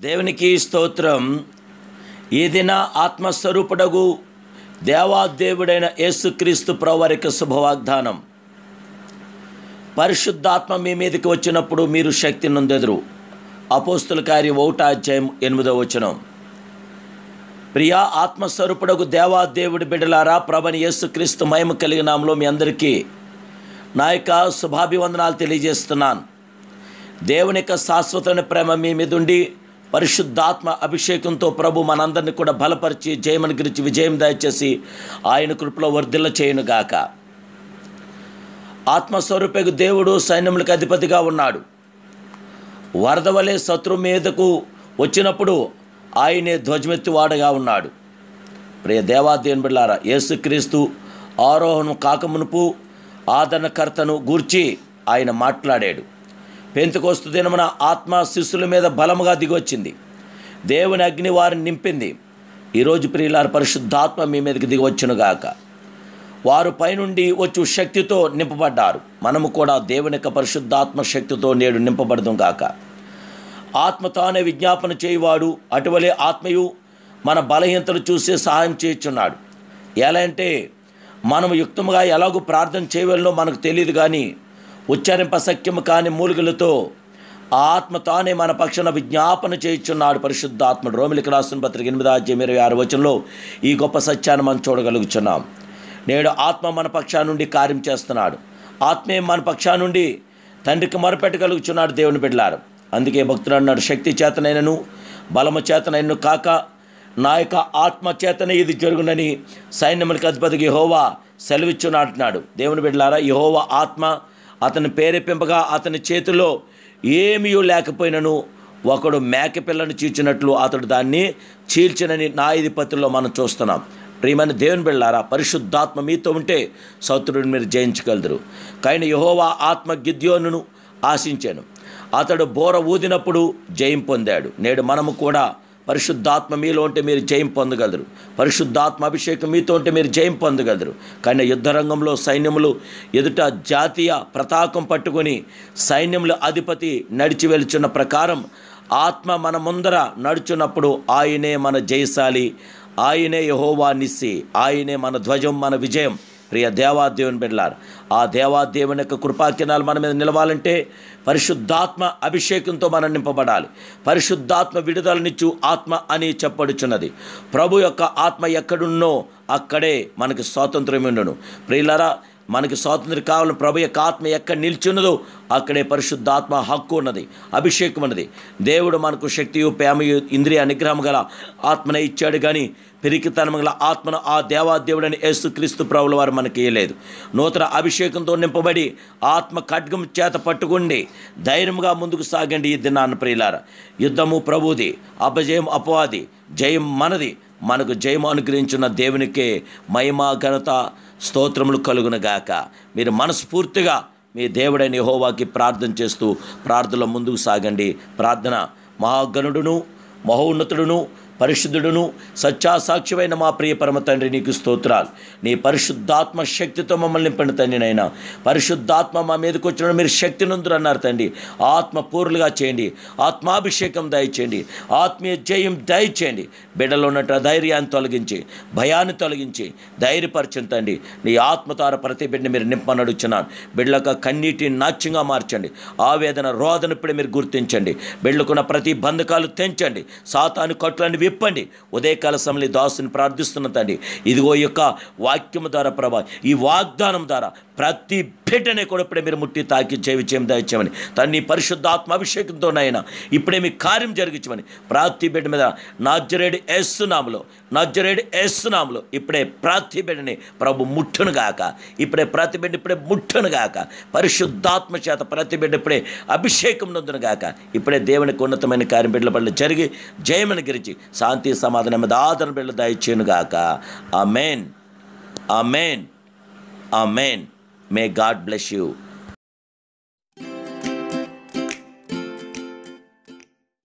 దేవునికి స్తోత్రం. ఈ దిన ఆత్మస్వరూపుడగు దేవాదేవుడైన యేసుక్రీస్తు ప్రవారిక శుభవాగ్దానం. పరిశుద్ధాత్మ మీ మీదకి వచ్చినప్పుడు మీరు శక్తి నొందెదురు. అపోస్తుల కార్యం ఒకటో అధ్యాయం ఎనిమిదో వచనం. ప్రియా ఆత్మస్వరూపుడకు దేవాదేవుడి బిడ్డలారా ప్రభని యేసుక్రీస్తు మహిమ కలిగిన నామలో మీ అందరికీ నా యొక్క శుభాభివందనాలు తెలియజేస్తున్నాను. దేవుని యొక్క శాశ్వతమైన ప్రేమ మీ మీద ఉండి పరిశుద్ధాత్మ అభిషేకంతో ప్రభు మనందరినీ కూడా బలపరిచి జయమని గురించి విజయం దయచేసి ఆయన కృపలో వర్ధిల్ల చేయునుగాక ఆత్మస్వరూపకు దేవుడు సైన్యములకు అధిపతిగా ఉన్నాడు. వరద వలె శత్రు మీదకు వచ్చినప్పుడు ఆయనే ధ్వజమెత్తివాడుగా ఉన్నాడు. ప్రియ దేవాదేవుని బిళ్ళారా యేసుక్రీస్తు ఆరోహణం కాకమునుపు ఆదరణకర్తను గూర్చి ఆయన మాట్లాడాడు. పెంతకోస్తు దినమున ఆత్మ శిష్యుల మీద బలముగా దిగొచ్చింది దేవుని అగ్ని వారిని నింపింది. ఈరోజు ప్రియులారు పరిశుద్ధాత్మ మీ మీదకి దిగొచ్చునుగాక వారు పైనుండి వచ్చు శక్తితో నింపబడ్డారు. మనము కూడా దేవుని యొక్క పరిశుద్ధాత్మ శక్తితో నేడు నింపబడదాం గాక ఆత్మ తానే విజ్ఞాపన చేయువాడు అటువలే ఆత్మయు మన బలహీనతలు చూసే సహాయం చేయుచున్నాడు. ఎలా అంటే మనం యుక్తముగా ఎలాగో ప్రార్థన చేయవలనో మనకు తెలియదు కానీ ఉచ్చరింప సఖ్యము కాని మూలికలతో ఆత్మ తానే మన పక్షాన విజ్ఞాపన చేయుచున్నాడు పరిశుద్ధాత్ముడు. రోమిలికి రాసిన పత్రిక ఎనిమిది అధ్యాయం ఇరవై ఆరు వచనంలో ఈ గొప్ప సత్యాన్ని మనం చూడగలుగుతున్నాం నేడు ఆత్మ మన పక్షా నుండి కార్యం చేస్తున్నాడు. ఆత్మే మన పక్షా నుండి తండ్రికి మొరపెట్టగలుగుచున్నాడు దేవుని బిడ్డలారు. అందుకే భక్తుడు అన్నాడు శక్తి చేతనైనను బలము చేతనైనను కాక నా యొక్క ఆత్మ చేతనే ఇది జరుగునని సైన్యములకు అధిపతికి యహోవా సెలవిచ్చునంటున్నాడు దేవుని బిడ్డలారా యహోవా ఆత్మ అతని పేరెప్పింపగా అతని చేతిలో ఏమీ లేకపోయినను ఒకడు మేకపిల్లను చీల్చినట్లు అతడు దాన్ని చీల్చినని న్యాయాధిపతుల్లో మనం చూస్తున్నాం. ప్రియమైన దేవుని బిళ్ళారా పరిశుద్ధాత్మ మీతో ఉంటే శత్రుడిని మీరు జయించగలరు. కానీ యహోవా ఆత్మ గిద్యోనును ఆశించాను. అతడు బోర ఊదినప్పుడు జయం పొందాడు. నేడు మనము కూడా పరిశుద్ధాత్మ మీలో ఉంటే మీరు జయం పొందగలరు. పరిశుద్ధాత్మ అభిషేకం మీతో ఉంటే మీరు జయం పొందగలరు. కానీ యుద్ధరంగంలో సైన్యములు ఎదుట జాతీయ ప్రతాకం పట్టుకొని సైన్యముల అధిపతి నడిచి వెలుచున్న ప్రకారం ఆత్మ మన ముందర నడుచున్నప్పుడు ఆయనే మన జయశాలి ఆయనే యహోవా నిస్సి ఆయనే మన ధ్వజం మన విజయం. ప్రియ దేవాదేవుని బిడ్డలారు ఆ దేవాదేవుని యొక్క కృపాకిరణాలు మన మీద నిలవాలంటే పరిశుద్ధాత్మ అభిషేకంతో మనం నింపబడాలి. పరిశుద్ధాత్మ విడుదలనిచ్చు ఆత్మ అని చెప్పడుచున్నది ప్రభు యొక్క ఆత్మ ఎక్కడున్నో అక్కడే మనకి స్వాతంత్రం ఉండను ప్రియులరా మనకి స్వాతంత్రం కావాలని ప్రభు యొక్క ఆత్మ ఎక్కడ నిల్చున్నదో అక్కడే పరిశుద్ధాత్మ హక్కు ఉన్నది అభిషేకం ఉన్నది. దేవుడు మనకు శక్తియు ప్రేమయు ఇంద్రియ నిగ్రహం గల ఆత్మనే ఇచ్చాడు కానీ పిరికితనం గల ఆత్మను ఆ దేవాదేవుడని యేసుక్రీస్తు ప్రభుల వారు మనకి ఇయ్యలేదు. నూతన అభిషేకంతో నింపబడి ఆత్మ ఖడ్గం చేత పట్టుకుండి ధైర్యంగా ముందుకు సాగండి ఈ దినాన్ని ప్రియులార. యుద్ధము ప్రభుది అపజయం అపవాది జయం మనది. మనకు జయం అనుగ్రహించిన దేవునికే మహిమ ఘనత స్తోత్రములు కలుగునగాక. మీరు మనస్ఫూర్తిగా మీ దేవుడైన యహోవాకి ప్రార్థన చేస్తూ ప్రార్థనలో ముందుకు సాగండి. ప్రార్థన మహాగణుడును మహోన్నతుడును పరిశుద్ధుడును సత్యాసాక్ష్యమైన మా ప్రియ పరమ తండ్రి నీకు స్తోత్రాలు. నీ పరిశుద్ధాత్మ శక్తితో మమ్మల్ని నింపండి తండ్రి నైనా పరిశుద్ధాత్మ మా మీదకి వచ్చిన మీరు శక్తి నుందురు అన్నారు తండ్రి. ఆత్మ పూర్లుగా చేయండి. ఆత్మాభిషేకం దయచేయండి. ఆత్మీయ జయం దయచేయండి. బిడ్డలో ఉన్నట్టు ధైర్యాన్ని తొలగించి భయాన్ని తొలగించి ధైర్యపరచండి తండ్రి. నీ ఆత్మతార ప్రతి బిడ్డని మీరు నింపని అడుగుచున్నాను. బిడ్డలకు కన్నీటిని నాట్యంగా మార్చండి. ఆవేదన రోదన ఇప్పుడు మీరు గుర్తించండి. బిడ్డలకున్న ప్రతి బంధకాలు తెంచండి. సాతాను కట్లని విప్పండి ఉదయకాల సమయంలో దాసుని ప్రార్థిస్తున్న తండ్రి ఇదిగో యొక్క వాక్యం ద్వారా ప్రభా ఈ వాగ్దానం ద్వారా ప్రతి బిడ్డనే కూడా ఇప్పుడే మీరు ముట్టి తాకించే విజయం దాయించామని తన్ని పరిశుద్ధాత్మ అభిషేకంతోనైనా ఇప్పుడే మీ కార్యం జరిగించమని. ప్రతి బిడ్డ మీద నాజరేడు ఏస్తున్నాములో నాజరేడు ఏస్తున్నాములో ఇప్పుడే ప్రతి బిడ్డని ప్రభు ముట్టును గాక. ఇప్పుడే ప్రతి బిడ్డ ఇప్పుడే ముట్టును గాక. పరిశుద్ధాత్మ చేత ప్రతి బిడ్డ ఇప్పుడే అభిషేకం నొందును గాక. ఇప్పుడే దేవునికి ఉన్నతమైన కార్యం బిడ్డల పట్ల జరిగి జయమని గిరిచి శాంతి సమాధానం మీద ఆదరణ బిడ్డలు దయచేయను గాక. ఆ మెయిన్ ఆ మెయిన్ ఆ main May God bless you.